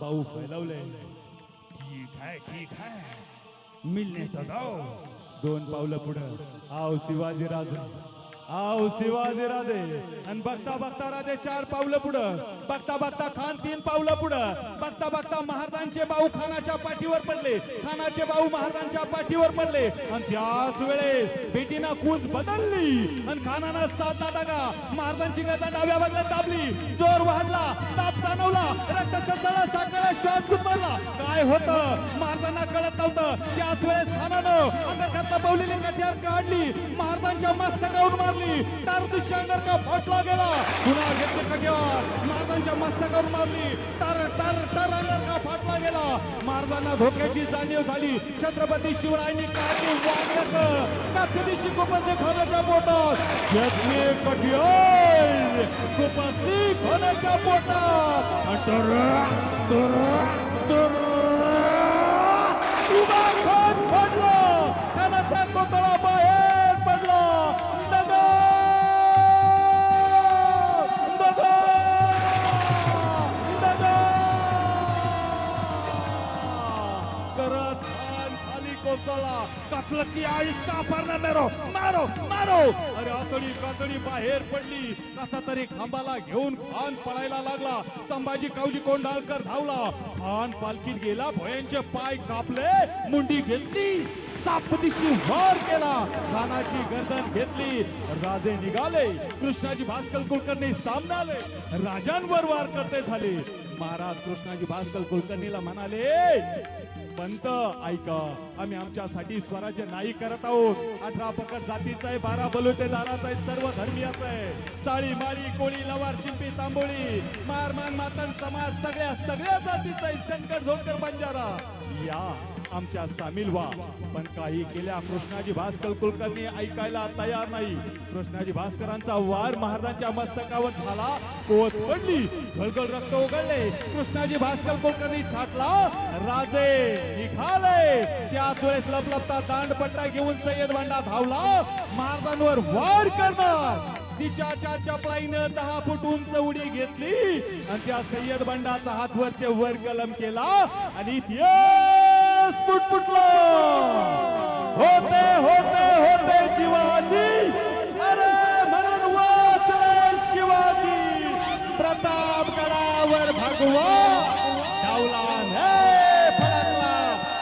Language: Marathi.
भाऊ फैलवले. ठीक आहे ठीक आहे. मिलने तो दो दोन पावलं पुढं. आव शिवाजी राजे. आव शिवाजी राधे आणि बघता बघता राधे चार पावलं पुढं. बघता बघता खान तीन पावलं पुढं. बघता बघता महाराजांचे भाऊ खानाच्या पाठीवर पडले. खानाचे भाऊ महाराजांच्या पाठीवर पडले. आणि त्याच वेळेस बेटीनं कूच बदलली. आणि खानानं साधला दागा. महाराजांची गदा डाव्या बाजूला दाबली. जोर वाढला. ताप जाणवला. रक्त ससळा साकळा श्वास गुदमरला. काय होतं? महाराजांना कळत नव्हतं. त्याच वेळेस खानानं अंगरखातला बवलेली कट्यार काढली. महाराजांच्या मस्तकावर मारली. तार दृश्य अंगरखा फाटला गेला. पुन्हा घेतली कट्यार. महाराजांच्या मस्तकावर मारली. तर तर तर अंगरका फाटला गेला. महाराजांना धोक्याची जाणीव झाली. छत्रपती शिवरायांनी काढली वागण्यात काचदिशी कुपसली खानाच्या पोटात. घेतली कट्यार. कुपसली खानाच्या पोटात अंतर तर तर उभा खान पडला खानाचा कोतळा बाहेर कोसळला. कसलं की आईस का पडणार मेरो मारो मारो. अरे आतडी कातडी बाहेर पडली. कसा तरी खांबाला घेऊन खान पळायला लागला. संभाजी कावजी कोंढाळकर धावला. खान पालखीत गेला भोयांचे पाय कापले मुंडी घेतली. सापदिशी वार केला. खानाची गर्दन घेतली. राजे निघाले. कृष्णाजी भास्कर कुलकर्णी सामनाले. राजांवर वार करते झाले. महाराज कृष्णाजी भास्कर कुलकर्णीला म्हणाले पंत ऐका आम्ही आमच्यासाठी स्वराज्य नाही करत आहोत. अठरा पकड जातीचा आहे बारा बलुतेदाराचा आहे सर्व धर्मीयाचा आहे. साळी माळी कोळी लवार शिंपी तांबोळी मार मान मातन समाज सगळ्या सगळ्या जातीचा आहे शंकर धोकर बंजारा. या. आमच्या सामील व्हा. पण काही केल्या कृष्णाजी भास्कर कुलकर्णी ऐकायला तयार नाही. कृष्णाजी भास्करांचा वार महाराजांच्या मस्तकावर झाला कोच पडली घलघल रक्त उघडले. कृष्णाजी भास्कर कुलकर्णी छाटला राजे निघाले. त्याच वेळेस लपलपता दांडपट्टा घेऊन सय्यद भांडा धावला. महाराजांवर वार करणार. तिच्या चपलाईनं दहा फूट उंच उडी घेतली. आणि त्या सय्यद बंडाचा हातवरचे वर कलम केला. आणि इतिहास पुटपुटला होते होते होते शिवाजी. अरे म्हणून वाचले शिवाजी. प्रताप गडावर भगवान डावला